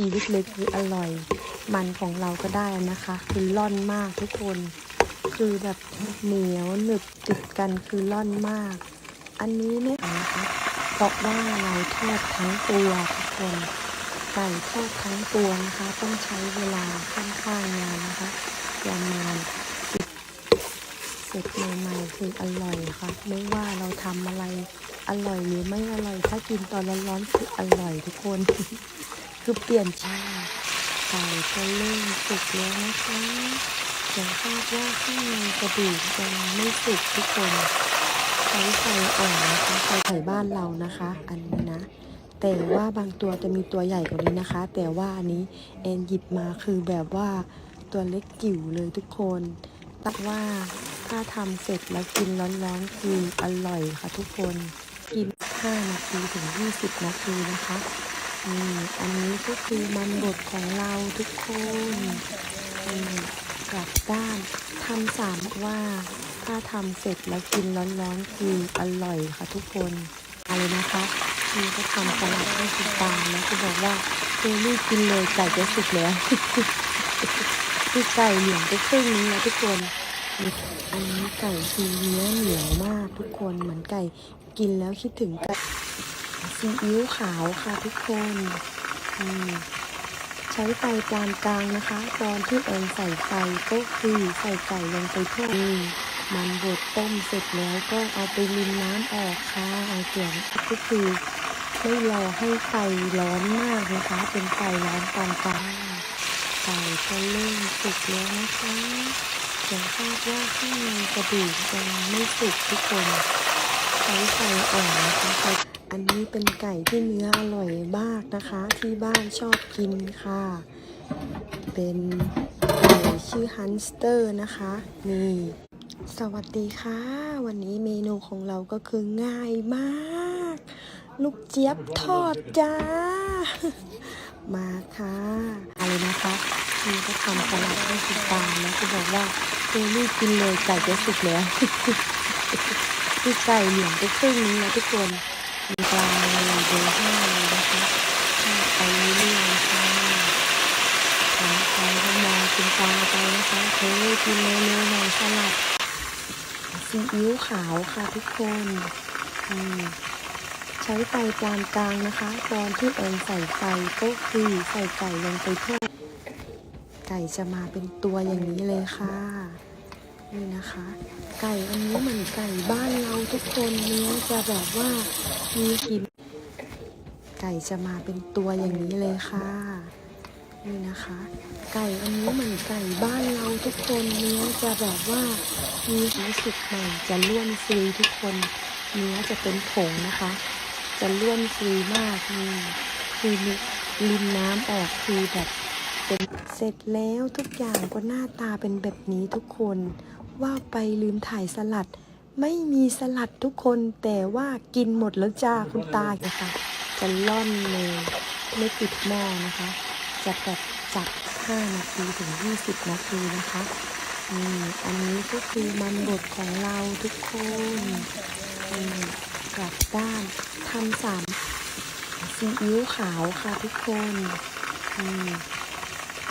ชีวิตเลยคืออร่อย มันของเราก็ได้นะคะ คือร่อนมากทุกคน คือแบบเหนียวหนึบติดกันคือร่อนมาก อันนี้เนี่ยนะคะเพราะว่าเราทอดทั้งตัวทุกคนไก่ทอดทั้งตัวนะคะ ต้องใช้เวลาค่อนข้างนานนะคะประมาณสิบเสร็จใหม่ๆคืออร่อยค่ะ ไม่ว่าเราทำอะไรอร่อยหรือไม่อร่อย ถ้ากินตอนร้อนๆคืออร่อยทุกคน คือเปลี่ยนชาไก่ก็เริ่มสุกแล้วนะคะแต่คาดว่าข้างในกระดูกยังไม่สุกทุกคนใช้ไฟอ่อนนะคะไฟไข่บ้านเรานะคะ อันนี้นะ แต่ว่าบางตัวจะมีตัวใหญ่กว่านี้นะคะ แต่ว่าอันนี้แอนหยิบมาคือแบบว่าตัวเล็กจิ๋วเลยทุกคนแต่ว่าถ้าทำเสร็จแล้วกินร้อนๆคืออร่อยค่ะทุกคน กิน5นาทีถึง 20 นาทีนะคะ นี่อันนี้ก็คือมันบดของเราทุกคนนี่กลับด้านทำสามว่า ถ้าทำเสร็จแล้วกินร้อนๆคืออร่อยค่ะทุกคนอะไรนะคะนี่ก็ทำสลัดให้คุณตาแล้วก็บอกว่าเจนี่กินเลยไก่จะสุกแล้วคือไก่เหลืองไปครึ่งนึงแล้วทุกคนอันนี้ไก่คือเนื้อเหนียวมากทุกคนเหมือนไก่กินแล้วคิดถึงไก่ ซีอิ๊วขาวค่ะทุกคนใช้ไฟปานกลางนะคะ ตอนที่แอนใส่ไฟก็คือใส่ไก่ลงไปทอดนี่มันบดต้มเสร็จแล้วก็เอาไปรินน้ำออกค่ะเอาเสียงก็คือไม่รอให้ไฟร้อนมากนะคะ เป็นไฟร้อนปานกลางไก่ก็เริ่มสุกแล้วนะคะแต่คาดว่าข้างในกระดูกยังไม่สุกทุกคนใช้ไฟอ่อนนะคะ อันนี้เป็นไก่ที่เนื้ออร่อยมากนะคะ ที่บ้านชอบกินค่ะ เป็นไก่ชื่อฮันสเตอร์นะคะนี่สวัสดีค่ะ วันนี้เมนูของเราก็คือง่ายมาก ลูกเจี๊ยบทอดจ้า มาค่ะอะไรนะคะนี่ก็ทำสลัดให้คุณตาแล้วก็บอกว่าเจนี่กินเลยไก่จะสุกแล้วคือไก่เหลืองไปครึ่งนึงแล้วทุกคน มีปลาเลยเบอร์ห้าเลยนะคะทอดไปเรื่อยๆค่ะทำไปก็มองคุณตาไปนะคะเฮ้ยกินเร็วๆหน่อยสลัดซีอิ๊วขาวค่ะทุกคนอืมใช้ไฟปานกลางนะคะ ตอนที่แอนใส่ไฟก็คือใส่ไก่ลงไปทอดไก่จะมาเป็นตัวอย่างนี้เลยค่ะ นี่นะคะ ไก่อันนี้เหมือนไก่บ้านเราทุกคนเนื้อจะแบบว่ามีกลิ่นไก่จะมาเป็นตัวอย่างนี้เลยค่ะนี่นะคะ ไก่อันนี้เหมือนไก่บ้านเราทุกคนเนื้อจะแบบว่ามีรู้สึกใหม่จะล้วนฟรีทุกคนเนื้อจะเป็นผงนะคะ จะล้วนฟรีมากนี่คือลินน้ำออกคือแบบเป็นเสร็จแล้วทุกอย่างก็หน้าตาเป็นแบบนี้ทุกคน ว่าไปลืมถ่ายสลัด ไม่มีสลัดทุกคนแต่ว่ากินหมดแล้วจ้าคุณตาค่ะจะล่อนเลยไม่ปิดหม้อนะคะ จะแบบจับ5นาทีถึง 20 นาทีนะคะนี่อันนี้ก็คือมันบดของเราทุกคนนี่กลับด้านทำสามซีอิ๊วขาวค่ะทุกคนนี่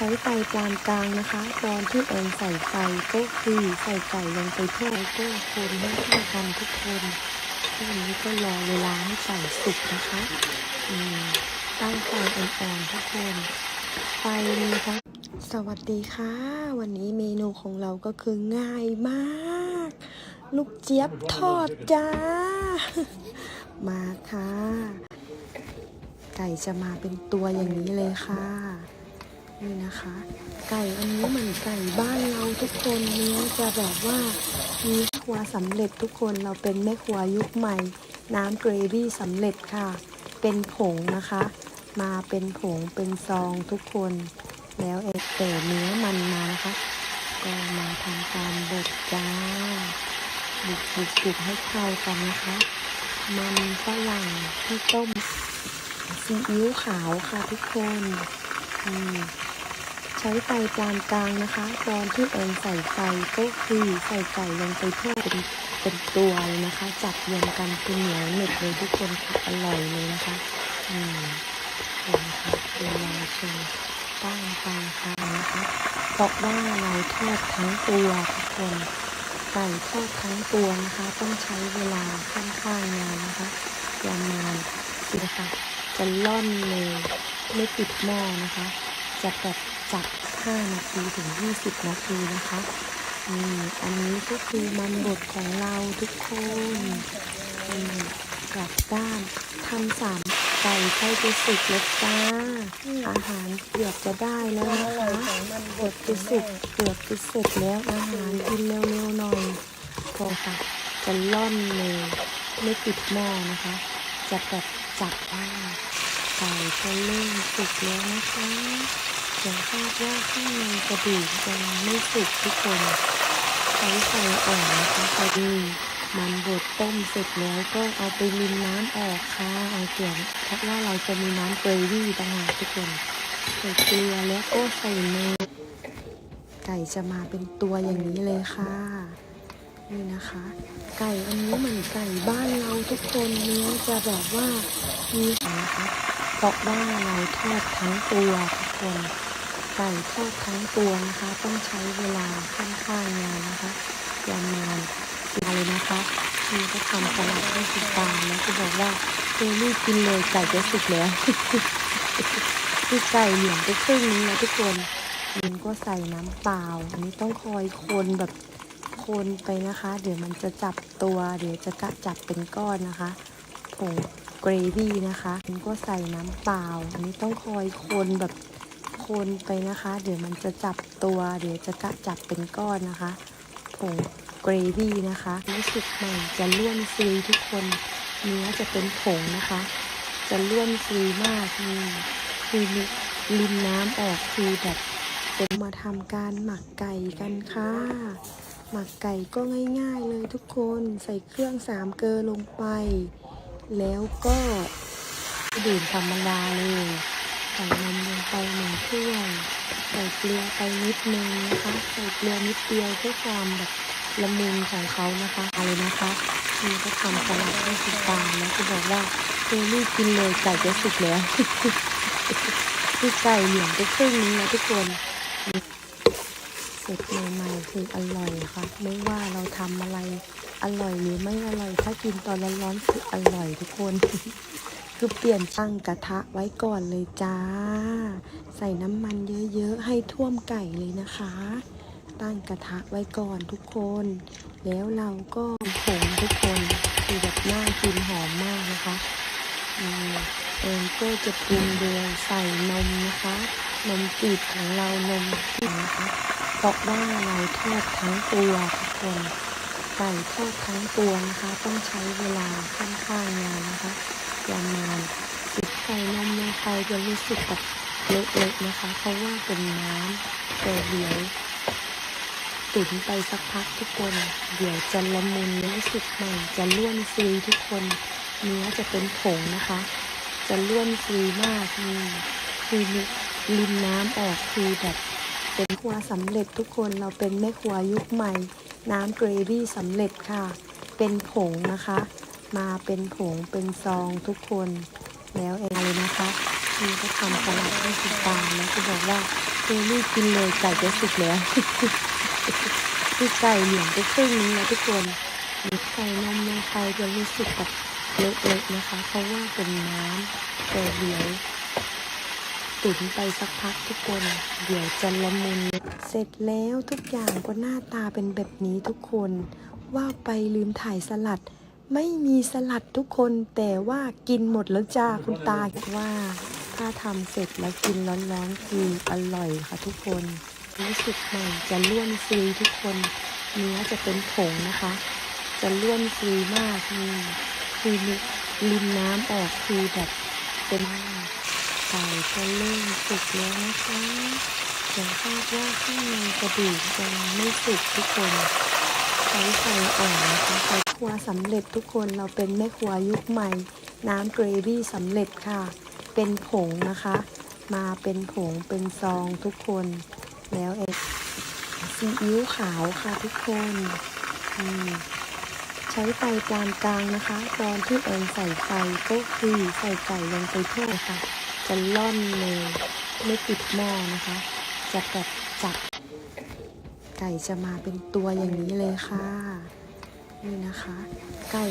ใช้ไฟปานกลางนะคะ ตอนที่แอนใส่ไฟก็คือใส่ไก่ลงไปทอดก็คนให้เข้ากันทุกคนทีนี้ก็รอเวลาให้ไก่สุกนะคะตั้งไฟอ่อนๆทุกคนไฟมีทั้งสวัสดีค่ะ วันนี้เมนูของเราก็คือง่ายมาก ลูกเจี๊ยบทอดจ้า มาค่ะ ไก่จะมาเป็นตัวอย่างนี้เลยค่ะ นี่นะคะ ไก่อันนี้เหมือนไก่บ้านเราทุกคนเนื้อจะแบบว่ามีครัวสำเร็จทุกคนเราเป็นแม่ครัวยุคใหม่ น้ำเกรวี่สำเร็จค่ะ เป็นผงนะคะ มาเป็นผงเป็นซองทุกคน แล้วเอแต่เนื้อมันมานะคะ ก็มาทำการบดจ้าบุกบุกบุกให้เข้ากันนะคะ มันฝรั่งที่ต้มซีอิ๊วขาวค่ะทุกคน ใช้ไฟปานกลางนะคะ ตอนที่แอนใส่ไฟก็คือใส่ไก่ลงไปทอดเป็นเป็นตัวเลยนะคะ จับรวมกันเป็นเหนียวหนึบเลยทุกคนค่ะอร่อยเลยนะคะ อืมนไหมคะดูลองชมตั้งไฟค่ะนะคะเพราะว่าเราทอดทั้งตัวทุกคนไก่ทอดทั้งตัวนะคะ ต้องใช้เวลาค่อนข้างนานนะคะประมาณสิคะจะล่อนเลย ไม่ปิดหม้อนะคะ จะแบบจับ5นาทีถึง 20 นาทีนะคะนี่อันนี้ก็คือมันบดของเราทุกคนนี่กลับด้านทำสามไก่ใกล้จะสุกแล้วจ้า อาหารเกือบจะได้แล้วนะคะเกือบจะสุกเกือบจะเสร็จแล้วอาหารกินเร็วๆหน่อยพอค่ะจะล่อนเลยไม่ปิดหม้อนะคะ จะแบบจับได้ ไก่ก็เริ่มสุกแล้วนะคะยังคาดว่าข้างในกระดูกยังไม่สุกทุกคนใช้ไฟอ่อนนะคะพอดีมันบดต้มเสร็จแล้วก็เอาไปรินน้ำออกค่ะเอาเกลือเพราะว่าเราจะมีน้ำเกรวี่ต่างหากทุกคนใส่เกลือแล้วก็ใส่เนยไก่จะมาเป็นตัวอย่างนี้เลยค่ะนี่นะคะ ไก่อันนี้เหมือนไก่บ้านเราทุกคนเนื้อจะแบบว่ามีนะคะ เพราะว่าเราทอดทั้งตัวทุกคนไก่ทอดทั้งตัวนะคะ ต้องใช้เวลาค่อนข้างนานนะคะประมาณสิบเลยนะคะนี่ก็ทำสลัดให้คุณตาแล้วก็บอกว่าเจนี่กินเลยไก่จะสุกแล้วคือไก่เหลืองไปครึ่งนึงแล้วทุกคนมันก็ใส่น้ำเปล่า อันนี้ต้องคอยคนแบบคนไปนะคะ เดี๋ยวมันจะจับตัว เดี๋ยวจะกะจับเป็นก้อนนะคะผง เกรวี่นะคะมันก็ใส่น้ำเปล่า อันนี้ต้องคอยคนแบบคนไปนะคะ เดี๋ยวมันจะจับตัว เดี๋ยวจะกะจับเป็นก้อนนะคะ ผงเกรวี่นะคะ รู้สึกใหม่จะล้วนซุยทุกคนเนื้อจะเป็นผงนะคะ จะล้วนซุยมากนี่คือลินน้ำออกคือแบบเป็นมาทำการหมักไก่กันค่ะ หมักไก่ก็ง่ายๆเลยทุกคนใส่เครื่องสามเกลอลงไป แล้วก็ดื่มธรรมดาเลยใส่นมลงไปหนึ่งถ้วยใส่เกลือไปนิดนึงนะคะใส่เกลือนิดเดียวเพื่อความแบบละมุนของเขานะคะอะไรนะคะนี่ก็ทำสลัดให้คุณตาแล้วก็บอกว่าเจนี่กินเลยไก่จะสุกแล้วคือไก่เหลืองไปครึ่งนึงแล้วทุกคนเสร็จใหม่ๆคืออร่อยค่ะ ไม่ว่าเราทำอะไร อร่อยหรือไม่อร่อย ถ้ากินตอนร้อนๆคืออร่อยทุกคน คือเปลี่ยนตั้งกระทะไว้ก่อนเลยจ้า ใส่น้ำมันเยอะๆ ให้ท่วมไก่เลยนะคะ ตั้งกระทะไว้ก่อนทุกคน แล้วเราก็ผงทุกคนคือแบบน่ากินหอมมากนะคะอืมเองก็จะปรุงโดยใส่นมนะคะ นมจืดของเรานมจืดนะคะเพราะว่าเราทอดทั้งตัวทุกคน ไก่ทอดทั้งตัวนะคะ ต้องใช้เวลาค่อนข้างนานนะคะประมาณสิบใส่นมลงไปจะรู้สึกแบบเละๆนะคะ เพราะว่าเป็นน้ำแต่เดี๋ยวตุ๋นไปสักพักทุกคน เดี๋ยวจะละมุนรู้สึกใหม่จะล้วนซุยทุกคนเนื้อจะเป็นผงนะคะ จะล้วนซุยมากนี่คือลินน้ำออกคือแบบเป็นครัวสำเร็จทุกคนเราเป็นแม่ครัวยุคใหม่ น้ำเกรวี่สำเร็จค่ะ เป็นผงนะคะ มาเป็นผงเป็นซองทุกคนแล้วเองเลยนะคะนี่ก็ทำสลัดให้คุณตาแล้วก็บอกว่าเจนี่กินเลยไก่จะสุกแล้วคือไก่เหลืองไปครึ่งนึงแล้วทุกคนมีใส่นมลงไปจะรู้สึกแบบเละๆนะคะ เพราะว่าเป็นน้ำแต่เดี๋ยว ตุ๋นไปสักพักทุกคน เดี๋ยวจะละมุน เสร็จแล้วทุกอย่างก็หน้าตาเป็นแบบนี้ทุกคน ว่าไปลืมถ่ายสลัด ไม่มีสลัดทุกคน แต่ว่ากินหมดแล้วจ้าคุณตาคิดว่าถ้าทำเสร็จแล้วกินร้อนๆคืออร่อยค่ะทุกคน รู้สึกใหม่จะล้วนซุยทุกคนเนื้อจะเป็นผงนะคะ จะล้วนซุยมากนี่คือลินน้ำออกคือแบบเป็น ไก่ก็เริ่มสุกแล้วนะคะยังคาดว่าข้างในกระดูกยังไม่สุกทุกคนใช้ไฟอ่อนนะคะใช้ครัวสำเร็จทุกคนเราเป็นแม่ครัวยุคใหม่ น้ำเกรวี่สำเร็จค่ะ เป็นผงนะคะ มาเป็นผงเป็นซองทุกคนแล้วเองซีอิ๊วขาวค่ะทุกคนใช้ไฟปานกลางนะคะ ตอนที่เองใส่ไฟก็คือใส่ไก่ลงไปทอดค่ะ จะล่อนเลยไม่ติดหม้อนะคะ จะแบบจับ ไก่จะมาเป็นตัวอย่างนี้เลยค่ะ นี่นะคะ ไก่